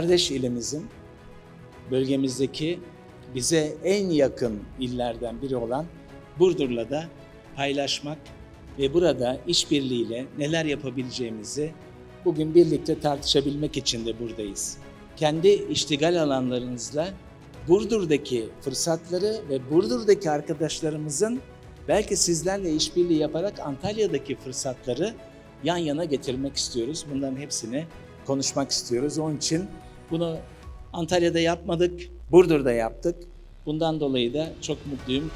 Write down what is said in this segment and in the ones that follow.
kardeş ilimizin bölgemizdeki bize en yakın illerden biri olan Burdur'la da paylaşmak ve burada işbirliğiyle neler yapabileceğimizi bugün birlikte tartışabilmek için de buradayız. Kendi iştigal alanlarınızla Burdur'daki fırsatları ve Burdur'daki arkadaşlarımızın belki sizlerle işbirliği yaparak Antalya'daki fırsatları yan yana getirmek istiyoruz. Bunların hepsini konuşmak istiyoruz. Onun için bunu Antalya'da yapmadık, Burdur'da yaptık. Bundan dolayı da çok mutluyum.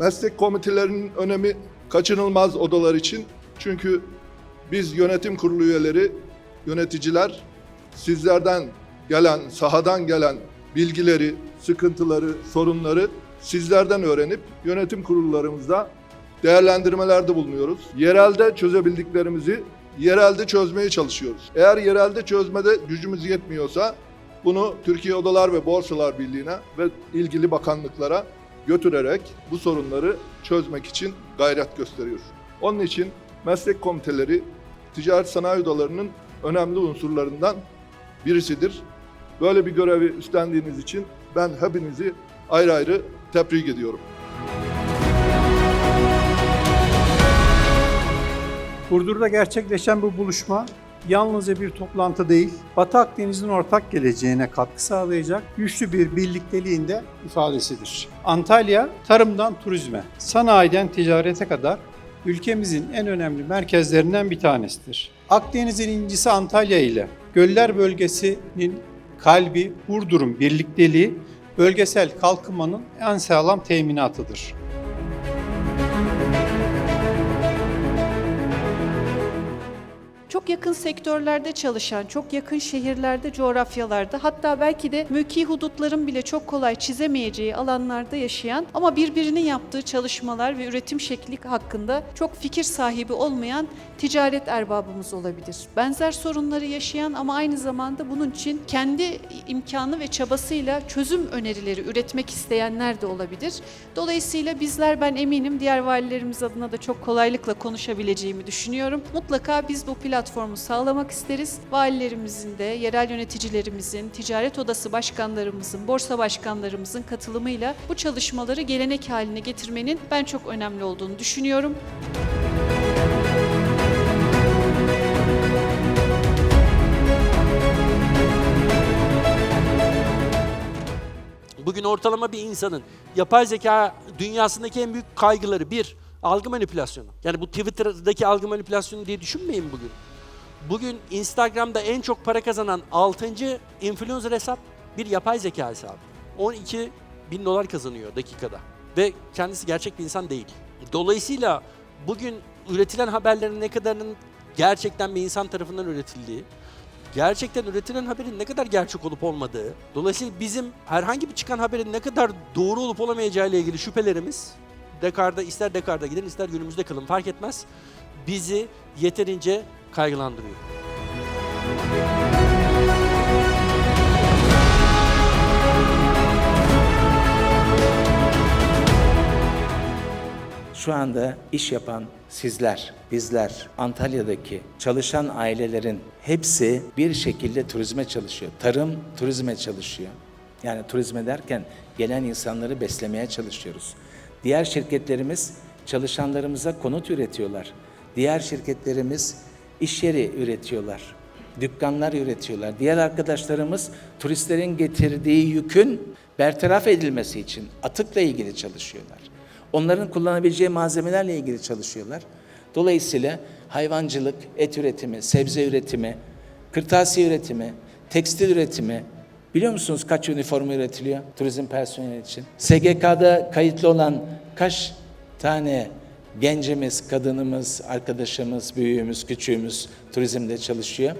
Meslek komitelerinin önemi kaçınılmaz odalar için. Çünkü biz yönetim kurulu üyeleri, yöneticiler sizlerden gelen, sahadan gelen bilgileri, sıkıntıları, sorunları sizlerden öğrenip yönetim kurullarımızda değerlendirmelerde bulunuyoruz. Yerelde çözebildiklerimizi yerelde çözmeye çalışıyoruz. Eğer yerelde çözmede gücümüz yetmiyorsa bunu Türkiye Odalar ve Borsalar Birliği'ne ve ilgili bakanlıklara götürerek bu sorunları çözmek için gayret gösteriyoruz. Onun için meslek komiteleri ticaret sanayi odalarının önemli unsurlarından birisidir. Böyle bir görevi üstlendiğiniz için ben hepinizi ayrı ayrı tebrik ediyorum. Burdur'da gerçekleşen bu buluşma yalnızca bir toplantı değil, Batı Akdeniz'in ortak geleceğine katkı sağlayacak güçlü bir birlikteliğin de ifadesidir. Antalya, tarımdan turizme, sanayiden ticarete kadar ülkemizin en önemli merkezlerinden bir tanesidir. Akdeniz'in incisi Antalya ile Göller bölgesinin kalbi Burdur'un birlikteliği bölgesel kalkınmanın en sağlam teminatıdır. Çok yakın sektörlerde çalışan, çok yakın şehirlerde, coğrafyalarda hatta belki de mülki hudutların bile çok kolay çizemeyeceği alanlarda yaşayan ama birbirinin yaptığı çalışmalar ve üretim şekli hakkında çok fikir sahibi olmayan ticaret erbabımız olabilir. Benzer sorunları yaşayan ama aynı zamanda bunun için kendi imkanı ve çabasıyla çözüm önerileri üretmek isteyenler de olabilir. Dolayısıyla bizler ben eminim diğer valilerimiz adına da çok kolaylıkla konuşabileceğimi düşünüyorum. Mutlaka biz bu platformu sağlamak isteriz. Valilerimizin de, yerel yöneticilerimizin, ticaret odası başkanlarımızın, borsa başkanlarımızın katılımıyla bu çalışmaları gelenek haline getirmenin ben çok önemli olduğunu düşünüyorum. Bugün ortalama bir insanın yapay zeka dünyasındaki en büyük kaygıları bir, algı manipülasyonu. Yani bu Twitter'daki algı manipülasyonu diye düşünmeyin bugün. Bugün Instagram'da en çok para kazanan 6. influencer hesap bir yapay zeka hesabı. 12 bin dolar kazanıyor dakikada. Ve kendisi gerçek bir insan değil. Dolayısıyla bugün üretilen haberlerin ne kadarının gerçekten bir insan tarafından üretildiği, gerçekten üretilen haberin ne kadar gerçek olup olmadığı, dolayısıyla bizim herhangi bir çıkan haberin ne kadar doğru olup olamayacağı ile ilgili şüphelerimiz, Dekar'da ister Dekar'da gidin ister günümüzde kalın fark etmez, bizi yeterince kaygılandırıyor. Şu anda iş yapan sizler, bizler, Antalya'daki çalışan ailelerin hepsi bir şekilde turizme çalışıyor. Tarım turizme çalışıyor. Yani turizme derken gelen insanları beslemeye çalışıyoruz. Diğer şirketlerimiz çalışanlarımıza konut üretiyorlar. Diğer şirketlerimiz iş yeri üretiyorlar. Dükkanlar üretiyorlar. Diğer arkadaşlarımız turistlerin getirdiği yükün bertaraf edilmesi için atıkla ilgili çalışıyorlar. Onların kullanabileceği malzemelerle ilgili çalışıyorlar. Dolayısıyla hayvancılık, et üretimi, sebze üretimi, kırtasiye üretimi, tekstil üretimi, biliyor musunuz kaç üniforma üretiliyor turizm personeli için? SGK'da kayıtlı olan kaç tane gencimiz, kadınımız, arkadaşımız, büyüğümüz, küçüğümüz turizmde çalışıyor?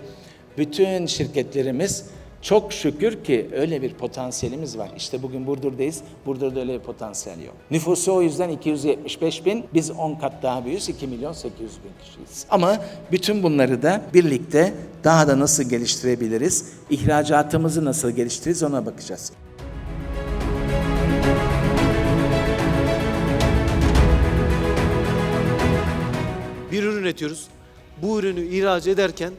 Bütün şirketlerimiz çok şükür ki öyle bir potansiyelimiz var. İşte bugün Burdur'dayız. Burdur'da öyle bir potansiyel yok. Nüfusu o yüzden 275 bin. Biz 10 kat daha büyüğüz. 2 milyon 800 bin kişiyiz. Ama bütün bunları da birlikte daha da nasıl geliştirebiliriz? İhracatımızı nasıl geliştiririz ona bakacağız. Üretiyoruz. bu ürünü ihraç ederken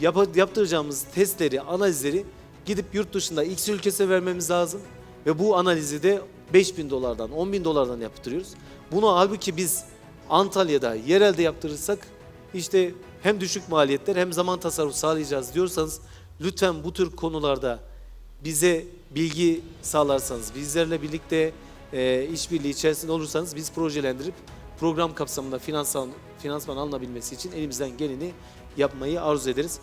yap- yaptıracağımız testleri, analizleri gidip yurt dışında X ülkesine vermemiz lazım. Ve bu analizi de 5000 dolardan, 10 bin dolardan yaptırıyoruz. Bunu halbuki biz Antalya'da yerelde yaptırırsak işte hem düşük maliyetler hem zaman tasarrufu sağlayacağız diyorsanız lütfen bu tür konularda bize bilgi sağlarsanız, bizlerle birlikte e, işbirliği içerisinde olursanız biz projelendirip program kapsamında finansman, finansman alınabilmesi için elimizden geleni yapmayı arzu ederiz.